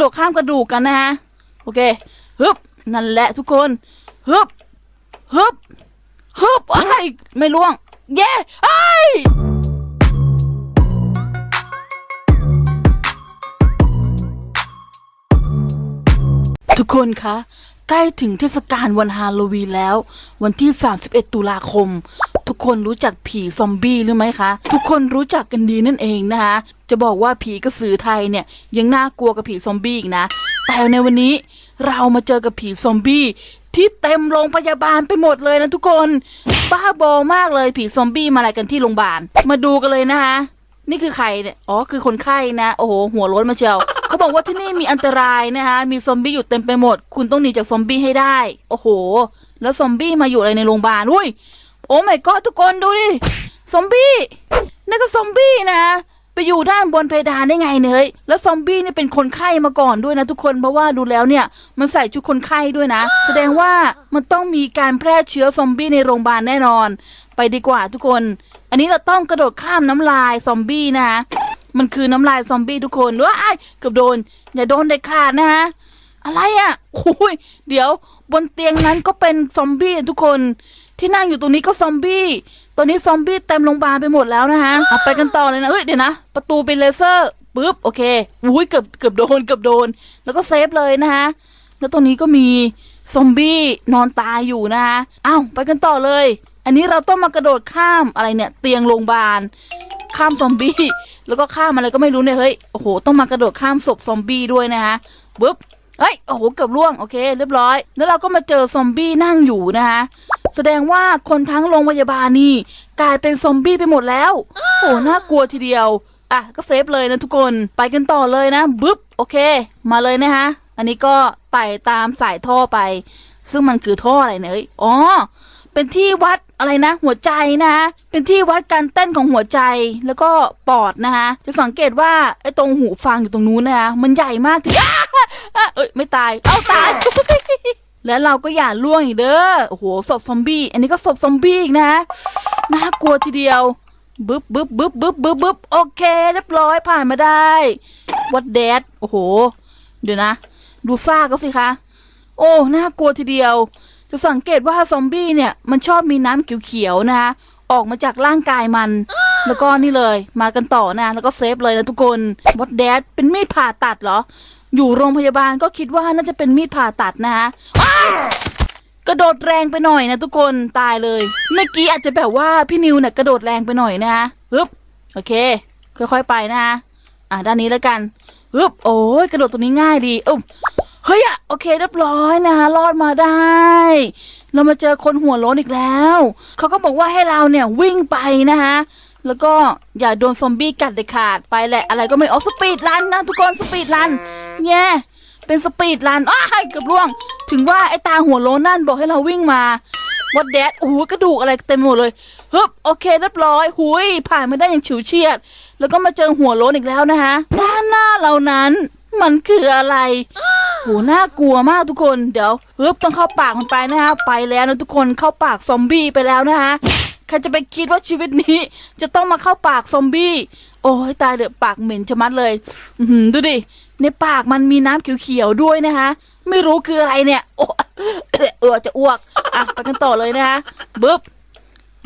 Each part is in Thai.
โดดข้ามกระดูกกันนะฮะ โอเคฮึบนั่นแหละทุกคนฮึบฮึบฮึบไอ้ไม่ล่วง เย้ไอ้ทุกคนคะใกล้ถึงเทศกาลวันฮาโลวีนแล้ว วันที่ 31 ตุลาคม ทุกคนรู้จักผีซอมบี้หรือไหมคะ ทุกคนรู้จักกันดีนั่นเองนะคะ จะบอกว่าผีกระสือไทยเนี่ยยังน่ากลัวกับผีซอมบี้อีกนะ แต่ในวันนี้เรามาเจอกับผีซอมบี้ที่เต็มโรงพยาบาลไปหมดเลยนะทุกคน บ้าบอมากเลยผีซอมบี้มาอะไรกันที่โรงพยาบาล มาดูกันเลยนะคะ นี่คือใครเนี่ย อ๋อ คือคนไข้นะ โอ้โห หัวล้นมาเชียวเขาบอกว่าที่นี่มีอันตรายนะคะ มีซอมบี้อยู่เต็มไปหมด คุณต้องหนีจากซอมบี้ให้ได้ โอ้โห แล้วซอมบี้มาอยู่อะไรในโรงพยาบาล อุ้ย โอ้ไม่ก็ทุกคนดูดิ ซอมบี้นั่นก็ซอมบี้นะ ไปอยู่ด้านบนเพดานได้ไงเนยแล้วซอมบี้นี่เป็นคนไข้มาก่อนด้วยนะทุกคนเพราะว่าดูแล้วเนี่ย มันใส่ชุดคนไข้ด้วยนะ แสดงว่ามันต้องมีการแพร่เชื้อซอมบี้ในโรงพยาบาลแน่นอน ไปดีกว่าทุกคน อันนี้เราต้องกระโดดข้ามน้ำลายซอมบี้นะมันคือน้ำลายซอมบี้ทุกคนว้ายเกือบโดน อย่าโดนเด็ดขาดนะฮะอะไรอะ่ะโอ้ยเดี๋ยวบนเตียงนั้นก็เป็นซอมบี้ทุกคน ที่นั่งอยู่ตรงนี้ก็ซอมบี้ตอนนี้ซอมบี้เต็มโรงพยาบาลไปหมดแล้วนะฮะเอาไปกันต่อเลยนะเอ้ยเดี๋ยวนะ ประตูเป็นเลเซอร์ปึ๊บโอเคอุ้ยเกือบเกือบโดนเกือบโดน แล้วก็เซฟเลยนะฮะแล้วตรงนี้ก็มีซอมบี้นอนตายอยู่นะฮะอ้าวไปกันต่อเลย อันนี้เราต้องมากระโดดข้ามอะไรเนี่ย เตียงโรงพยาบาลข้ามซอมบี้แล้วก็ข้ามอะไรก็ไม่รู้เนี่ยเฮ้ยโอ้โหต้องมากระโดดข้ามศพซอมบี้ด้วยนะฮะปึ๊บ เฮ้ย โอ้โห เกือบล่วง โอเค เรียบร้อย แล้วเราก็มาเจอซอมบี้นั่งอยู่นะคะ แสดงว่าคนทั้งโรงพยาบาลนี่ กลายเป็นซอมบี้ไปหมดแล้ว โอ้โห น่ากลัวทีเดียว อะ ก็เซฟเลยนะทุกคน ไปกันต่อเลยนะ บึ๊บ โอเค มาเลยนะฮะอันนี้ก็ไต่ตามสายท่อไป ซึ่งมันคือท่ออะไรเนี่ยอ๋อ เป็นที่วัด อะไรนะ หัวใจนะเป็นที่วัดการเต้นของหัวใจแล้วก็ปอดนะคะจะสังเกตว่าไอ้ตรงหูฟังอยู่ตรงนู้นนะคะมันใหญ่มากถึงเอ้ยไม่ตาย เอาตาย แล้วเราก็อย่าล่วงอีกเด้อโอ้โหศพซอมบี้อันนี้ก็ศพซอมบี้อีกนะน่ากลัวทีเดียวบึ๊บบึ๊บบึ๊บบึ๊บบึ๊บบึ๊บโอเคเรียบร้อยผ่านมาได้วัดแดดโอ้โห เดี๋ยวนะ ดูซากเขาสิคะ โอ้น่ากลัวทีเดียว จะสังเกตว่าซอมบี้เนี่ยมันชอบมีน้ำเขียวๆนะคะออกมาจากร่างกายมัน แล้วก็นี่เลย มากันต่อนะ แล้วก็เซฟเลยนะทุกคนวัดแดดเป็นมีดผ่าตัดเหรอ อยู่โรงพยาบาลก็คิดว่าน่าจะเป็นมีดผ่าตัดนะคะอ้าวกระโดดแรงไปหน่อยนะทุกคนตายเลย เมื่อกี้อาจจะแบบว่าพี่นิวเนี่ยกระโดดแรงไปหน่อยนะคะปึ๊บโอเค ค่อยๆไปนะคะอะด้านนี้แล้วกันปึ๊บโอ้ยกระโดดตรงนี้ง่ายดีอุ๊บ เฮ้ยอะโอเคเรียบร้อยนะคะรอดมาได้ เรามาเจอคนหัวโล้นอีกแล้ว เขาก็บอกว่าให้เราเนี่ยวิ่งไปนะคะแล้วก็อย่าโดนซอมบี้กัดเด็ดขาดไปแหละอะไรก็ไม่ออกสปีดรันนะทุกคนสปีดรันแย่เป็นสปีดรันอ้ายเกือบร่วง ถึงว่าไอ้ตาหัวโล้นนั่นบอกให้เราวิ่งมาวัดแดดโอ้โหกระดูกอะไรเต็มหมดเลยฮึบโอเคเรียบร้อยหุยผ่านมาได้อย่างฉิวเฉียด แล้วก็มาเจอหัวโล้นอีกแล้วนะคะด้านหน้าเรานั้น มันคืออะไร โหน่ากลัวมากทุกคนเดี๋ยวฮึบต้องเข้าปากมันไปนะฮะไปแล้วนะทุกคนเข้าปากซอมบี้ไปแล้วนะฮะใครจะไปคิดว่าชีวิตนี้ จะต้องมาเข้าปากซอมบี้โอ้ยตายเดือปากเหม็นชะมัดเลยอืดูดิในปากมันมีน้ำเขียวๆด้วยนะคะ ไม่รู้คืออะไรเนี่ยโอ้เออจะอ้วกอะไปกันต่อเลยนะคะบึ๊บ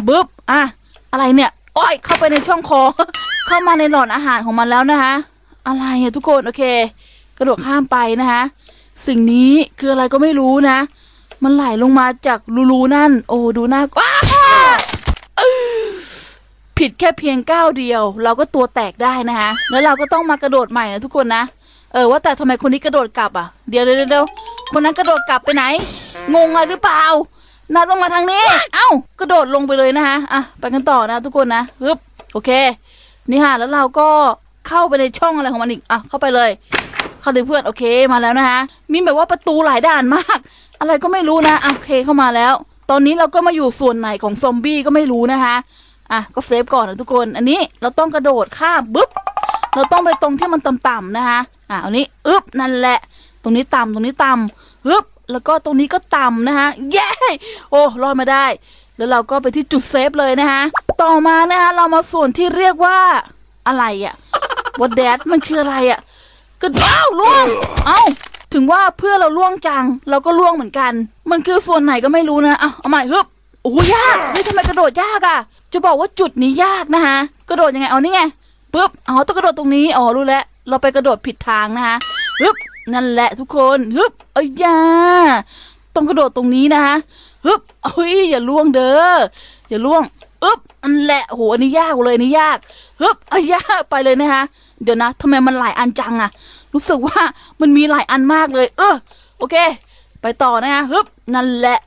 บึ๊บอะอะไรเนี่ยโอ้ยเข้าไปในช่องคอ เข้ามาในหลอดอาหารของมันแล้วนะคะอะไรอะทุกคนโอเค กระโดดข้ามไปนะคะ สิ่งนี้คืออะไรก็ไม่รู้นะ มันไหลลงมาจากรูๆนั่น โอ้ดูน่ากว้าผิดแค่เพียงก้าวเดียว เราก็ตัวแตกได้นะคะแล้วเราก็ต้องมากระโดดใหม่นะทุกคนนะ เออว่าแต่ทำไมคนนี้กระโดดกลับอะ เดี๋ยวเดี๋ยวเดี๋ยวคนนั้นกระโดดกลับไปไหน งงอะไรหรือเปล่านาต้องมาทางนี้ เอ้ากระโดดลงไปเลยนะคะอะไปกันต่อนะทุกคนนะฮึบโอเค นี่ค่ะแล้วเราก็เข้าไปในช่องอะไรของมันอีกอะเข้าไปเลย เข้าเลยเพื่อนโอเคมาแล้วนะคะมีแบบว่าประตูหลายด่านมาก อะไรก็ไม่รู้นะโอเคเข้ามาแล้ว ตอนนี้เราก็มาอยู่ส่วนไหนของซอมบี้ก็ไม่รู้นะคะอะก็เซฟก่อนนะทุกคนอันนี้เราต้องกระโดดข้ามบึ๊บเราต้องไปตรงที่มันต่ำๆนะคะอะอันนี้อึ๊บนั่นแหละ ตรงนี้ต่ำตรงนี้ต่ำฮึบแล้วก็ตรงนี้ก็ต่ำนะคะเย้โอ้รอดมาได้ แล้วเราก็ไปที่จุดเซฟเลยนะคะต่อมานะคะเรามาส่วนที่เรียกว่าอะไรอะวัดแดดมันคืออะไรอะ กระอ้าวล่วง เอ้า ถึงว่าเพื่อเราล่วงจัง เราก็ล่วงเหมือนกัน มันคือส่วนไหนก็ไม่รู้นะ เอาเอาใหม่ฮึบโอ้ยากนี่ทำไมกระโดดยากอะจะบอกว่าจุดนี้ยากนะคะ กระโดดยังไง เอานี่ไงปึ๊บอ๋อต้องกระโดดตรงนี้ อ๋อ รู้แล้ว เราไปกระโดดผิดทางนะคะฮึบนั่นแหละทุกคนฮึบเอ้ยยาต้องกระโดดตรงนี้นะคะฮึบเฮ้ยอย่าล่วงเด้อ อย่าล่วง อึ๊บอันแหละโหอันนี้ยากเลยอันนี้ยากฮึบอ้ยยากไปเลยนะคะเดี๋ยวนะทำไมมันหลายอันจังอะรู้สึกว่ามันมีหลายอันมากเลย เออโอเค ไปต่อนะคะฮึบนั่นแหละ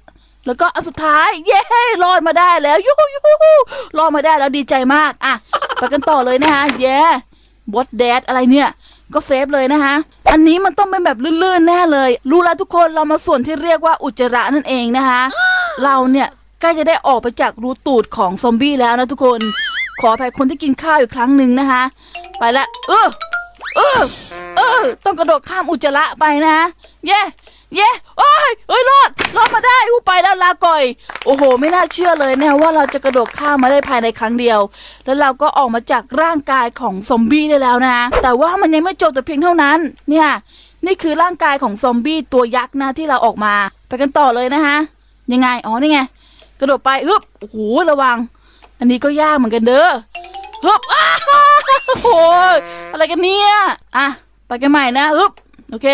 แล้วก็อันสุดท้าย เย้รอดมาได้แล้วยูฮูยูฮูรอดมาได้แล้วดีใจมากอะไปกันต่อเลยนะคะเย้บอสแดดอะไรเนี่ยก็เซฟเลยนะคะอันนี้มันต้องเป็นแบบลื่นๆแน่เลย รู้แล้วทุกคนเรามาส่วนที่เรียกว่าอุจจาระนั่นเองนะคะ เราเนี่ย ใกล้จะได้ออกไปจากรูตูดของซอมบี้แล้วนะทุกคน ขออภัยคนที่กินข้าวอีกครั้งหนึ่งนะคะ ไปละเออเออเออต้องกระโดดข้ามอุจจาระไปนะ เย้เย้โอ้ยเอ้ยรอดรอดมาได้อู้ไปแล้วลาก่อย โอ้โห ไม่น่าเชื่อเลยนะว่าเราจะกระโดดข้ามมาได้ภายในครั้งเดียว แล้วเราก็ออกมาจากร่างกายของซอมบี้ได้แล้วนะ แต่ว่ามันยังไม่จบแต่เพียงเท่านั้น เนี่ย นี่คือร่างกายของซอมบี้ตัวยักษ์นะที่เราออกมา ไปกันต่อเลยนะคะยังไง อ๋อ นี่ไง กระโดดไปฮึบโอ้โหระวัง อันนี้ก็ยากเหมือนกันเด้อฮึบอ้าโอ้โหอะไรกันเนี่ยอะไปกันใหม่นะฮึบโอเค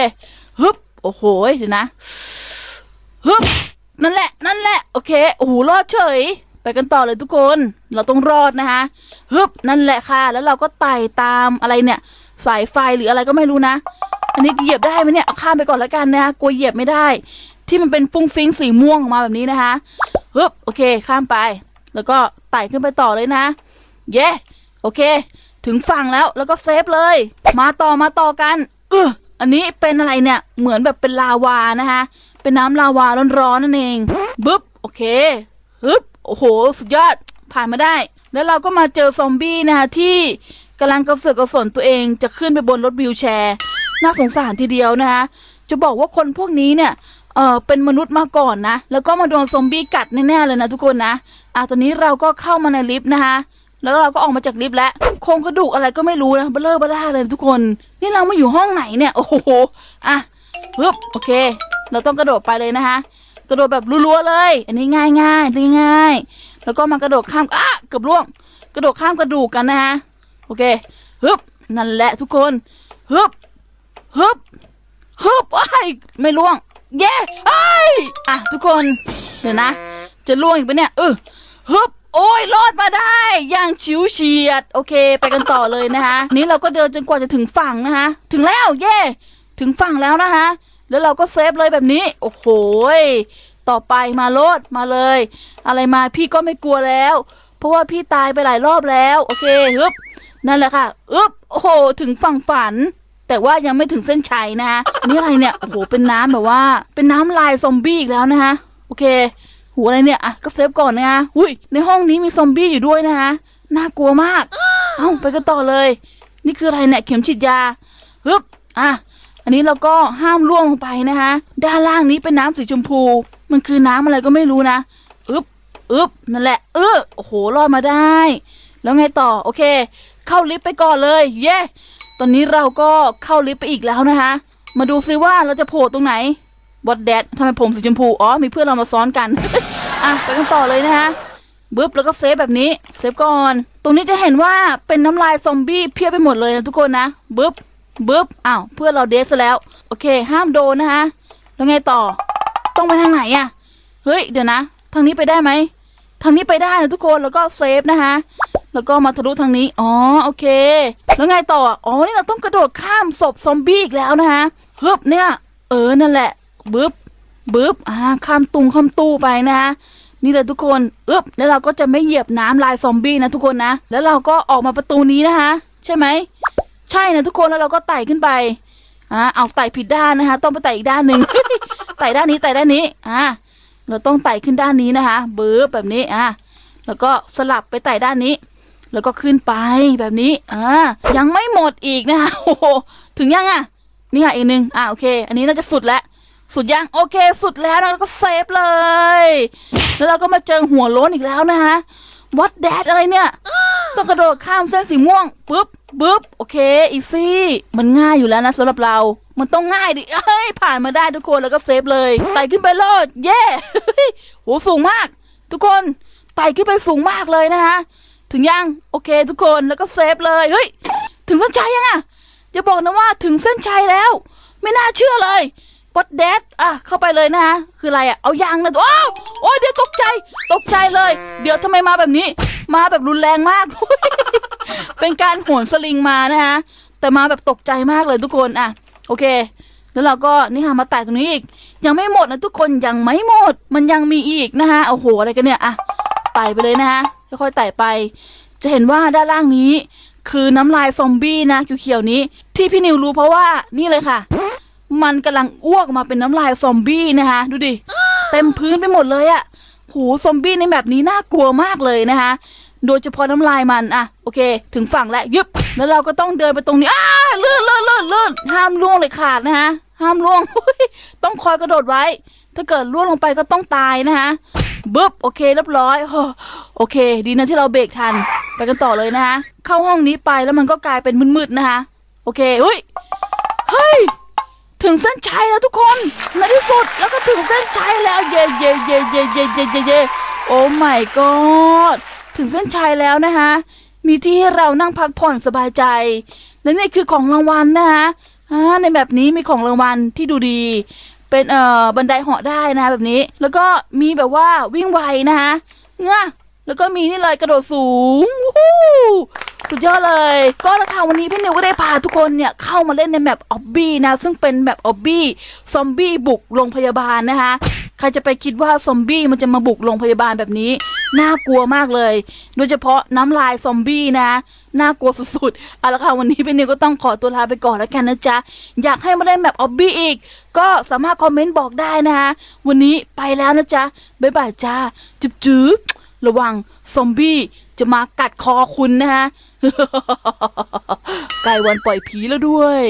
ฮึบโอ้โหเดี๋ยวนะฮึบนั่นแหละ นั่นแหละ โอเค โอ้โห รอดเฉย ไปกันต่อเลยทุกคน เราต้องรอดนะคะฮึบ นั่นแหละค่ะ แล้วเราก็ไต่ตามอะไรเนี่ย สายไฟหรืออะไรก็ไม่รู้นะ อันนี้เหยียบได้ไหมเนี่ย เอาข้ามไปก่อนแล้วกันนะคะกลัวเหยียบไม่ได้ ที่มันเป็นฟุ้งฟิ้งสีม่วงออกมาแบบนี้นะคะฮึบโอเคข้ามไป แล้วก็ไต่ขึ้นไปต่อเลยนะ เย้โอเค ถึงฝั่งแล้วแล้วก็เซฟเลย มาต่อมาต่อกันเอออันนี้เป็นอะไรเนี่ยเหมือนแบบเป็นลาวานะคะเป็นน้ำลาวาร้อนๆนั่นเองบึ๊บโอเคฮึบโอ้โห สุดยอดผ่านมาได้ แล้วเราก็มาเจอซอมบี้นะคะที่กำลังกระเสือกกระสนตัวเองจะขึ้นไปบนรถวิวแชร์ น่าสงสารทีเดียวนะคะจะบอกว่าคนพวกนี้เนี่ย เออเป็นมนุษย์มาก่อนนะ แล้วก็มาโดนซอมบี้กัดแน่ๆเลยนะทุกคนนะอะตอนนี้เราก็เข้ามาในลิฟต์นะคะ แล้วเราก็ออกมาจากลิฟต์แล้วโครงกระดูกอะไรก็ไม่รู้นะเบลอเบล่าเลยทุกคน นี่เรามาอยู่ห้องไหนเนี่ยโอ้โหอะปึ๊บโอเค เราต้องกระโดดไปเลยนะคะกระโดดแบบรัวๆเลย อันนี้ง่ายง่ายๆง่ายๆแล้วก็มากระโดดข้ามอะเกือบล่วง กระโดดข้ามกระดูกกันนะคะโอเคฮึบนั่นแหละทุกคนฮึบฮึบฮึบว้ายไม่ล่วง เย้ไอ้ยอะทุกคนเดี๋ยวนะ จะล่วงอีกปะเนี่ยเออฮึบโอ้ยรอดมาได้อย่างชิวเฉียด โอเค ไปกันต่อเลยนะคะนี้เราก็เดินจนกว่าจะถึงฝั่งนะคะ ถึงแล้วเย่ถึงฝั่งแล้วนะคะ แล้วเราก็เซฟเลยแบบนี้ โอ้โหต่อไปมาโลดมาเลย อะไรมาพี่ก็ไม่กลัวแล้ว เพราะว่าพี่ตายไปหลายรอบแล้ว โอเคฮึบนั่นแหละค่ะอึบโอ้โห ถึงฝั่งฝัน แต่ว่ายังไม่ถึงเส้นชัยนะคะอันนี้อะไรเนี่ยโอ้โหเป็นน้ำแบบว่า เป็นน้ำลายซอมบี้อีกแล้วนะคะโอเคโหอะไรเนี่ยอะก็เซฟก่อนนะคะอุ้ยในห้องนี้มีซอมบี้อยู่ด้วยนะคะน่ากลัวมาก เอ้าไปกันต่อเลย นี่คืออะไรเนี่ยเข็มฉีดยาฮึบอะอันนี้เราก็ห้ามล่วงลงไปนะคะด้านล่างนี้เป็นน้ำสีชมพู มันคือน้ำอะไรก็ไม่รู้นะอึบอึบนั่นแหละเออโอ้โหรอดมาได้ แล้วไงต่อโอเค เข้าลิฟต์ไปก่อนเลย เย้ ตอนนี้เราก็เข้าลิฟต์ไปอีกแล้วนะคะ มาดูซิว่าเราจะโผล่ตรงไหนบอดแดดทำไมผมสีชมพู อ๋อ มีเพื่อนเรามาซ้อนกัน อะ ไปกันต่อเลยนะคะบึ๊บแล้วก็เซฟแบบนี้ เซฟก่อน ตรงนี้จะเห็นว่าเป็นน้ำลายซอมบี้เพียบไปหมดเลยนะทุกคนนะบึ๊บบึ๊บอ้าว เพื่อนเราเดซแล้ว โอเค ห้ามโดนนะคะแล้วไงต่อ ต้องไปทางไหนอะเฮ้ย เดี๋ยวนะ ทางนี้ไปได้ไหม ทางนี้ไปได้นะทุกคน แล้วก็เซฟนะคะ แล้วก็มาทะลุทางนี้ อ๋อ โอเค แล้วไงต่อ อ๋อ นี่เราต้องกระโดดข้ามศพซอมบี้อีกแล้วนะคะฮึบเนี่ย เออ นั่นแหละ บึ๊บ บึ๊บ อ่า ข้ามตุงข้ามตู้ไปนะคะนี่เลยทุกคนอึบแล้วเราก็จะไม่เหยียบน้ำลายซอมบี้นะทุกคนนะ แล้วเราก็ออกมาประตูนี้นะคะ ใช่ไหม ใช่นะทุกคน แล้วเราก็ไต่ขึ้นไป อ่า เอาไต่ผิดด้านนะคะ ต้องไปไต่อีกด้านหนึ่งไต่ด้านนี้ไต่ด้านนี้ อ่า เราต้องไต่ขึ้นด้านนี้นะคะบึ๊บแบบนี้ อ่า แล้วก็สลับไปไต่ด้านนี้ แล้วก็ขึ้นไปแบบนี้อ่ายังไม่หมดอีกนะคะโอ้โหถึงยังอะนี่ค่ะอีกหนึ่งอ่าโอเค อันนี้น่าจะสุดแล้วสุดยังโอเค สุดแล้วนะแล้วก็เซฟเลย แล้วเราก็มาเจอหัวโล้นอีกแล้วนะคะวัดแดดอะไรเนี่ยต้องกระโดดข้ามเส้นสีม่วงปึ๊บปึ๊บโอเคอีซี่มันง่ายอยู่แล้วนะสำหรับเรา มันต้องง่ายดิเอ้ยผ่านมาได้ทุกคนแล้วก็เซฟเลยไต่ขึ้นไปโลดเย้โหสูงมาก ทุกคนไต่ขึ้นไปสูงมากเลยนะคะ ถึงยัง โอเคทุกคนแล้วก็เซฟเลย เฮ้ย ถึงเส้นชัยยังอะอย่าบอกนะว่าถึงเส้นชัยแล้ว ไม่น่าเชื่อเลยบดแดดอะ เข้าไปเลยนะคะคืออะไรอะ เอายางนะตัวอ้าวโอ้ยเดี๋ยวตกใจ ตกใจเลย เดี๋ยวทำไมมาแบบนี้ มาแบบรุนแรงมาก เป็นการโหนสลิงมานะคะแต่มาแบบตกใจมากเลยทุกคนอะ โอเค แล้วเราก็นี่ค่ะมาไต่ตรงนี้อีก ยังไม่หมดนะทุกคน ยังไม่หมด มันยังมีอีกนะคะโอ้โห อะไรกันเนี่ย อะ ไต่ไปเลยนะคะ ค่อยๆไต่ไป จะเห็นว่าด้านล่างนี้ คือน้ำลายซอมบี้นะเขียวๆนี้ ที่พี่นิวรู้เพราะว่านี่เลยค่ะ มันกำลังอ้วกมาเป็นน้ำลายซอมบี้นะคะ ดูดิเต็มพื้นไปหมดเลยอะโหซอมบี้ในแบบนี้น่ากลัวมากเลยนะคะ โดยเฉพาะน้ำลายมันอะโอเค ถึงฝั่งแล้วยึบแล้วเราก็ต้องเดินไปตรงนี้อ้าเลื่อนเลื่อนเลื่อนเลื่อนห้ามล่วงเลยขาดนะคะห้ามล่วงต้องคอยกระโดดไว้ ถ้าเกิดล่วงลงไปก็ต้องตายนะคะ บึ๊บโอเคเรียบร้อยโอโอเค ดีนะที่เราเบรกทัน ไปกันต่อเลยนะคะเข้าห้องนี้ไปแล้วมันก็กลายเป็นมืดๆนะคะโอเคเฮ้ยเฮ้ยถึงเส้นชัยแล้วทุกคนในที่สุดแล้วก็ถึงเส้นชัยแล้วเย่เย่เย่เย่เย่เย่เย่เย่โอ้ my god ถึงเส้นชัยแล้วนะคะมีที่ให้เรานั่งพักผ่อนสบายใจ และนี่คือของรางวัลนะคะในแบบนี้มีของรางวัลที่ดูดี เป็นเอ่อบันไดเหาะได้นะคะแบบนี้ แล้วก็มีแบบว่าวิ่งไวนะคะเงะแล้วก็มีนี่เลยกระโดดสูงวู้ฮู้สุดยอดเลย ก็นะคะวันนี้พี่นิวก็ได้พาทุกคนเนี่ยเข้ามาเล่นในแมปออบบี้นะ ซึ่งเป็นแมปออบบี้ซอมบี้บุกโรงพยาบาลนะคะ ใครจะไปคิดว่าซอมบี้มันจะมาบุกโรงพยาบาลแบบนี้ น่ากลัวมากเลย โดยเฉพาะน้ำลายซอมบี้นะ น่ากลัวสุดๆเอาละค่ะวันนี้พี่นิวก็ต้องขอตัวลาไปก่อนแล้วกันนะจ๊ะ อยากให้มาเล่นแบบออบบี้อีก ก็สามารถคอมเมนต์บอกได้นะคะวันนี้ไปแล้วนะจ๊ะ บ๊ายบายจ้าจุ๊บจุ๊บระวังซอมบี้จะมากัดคอคุณนะคะใกล้วันปล่อยผีแล้วด้วย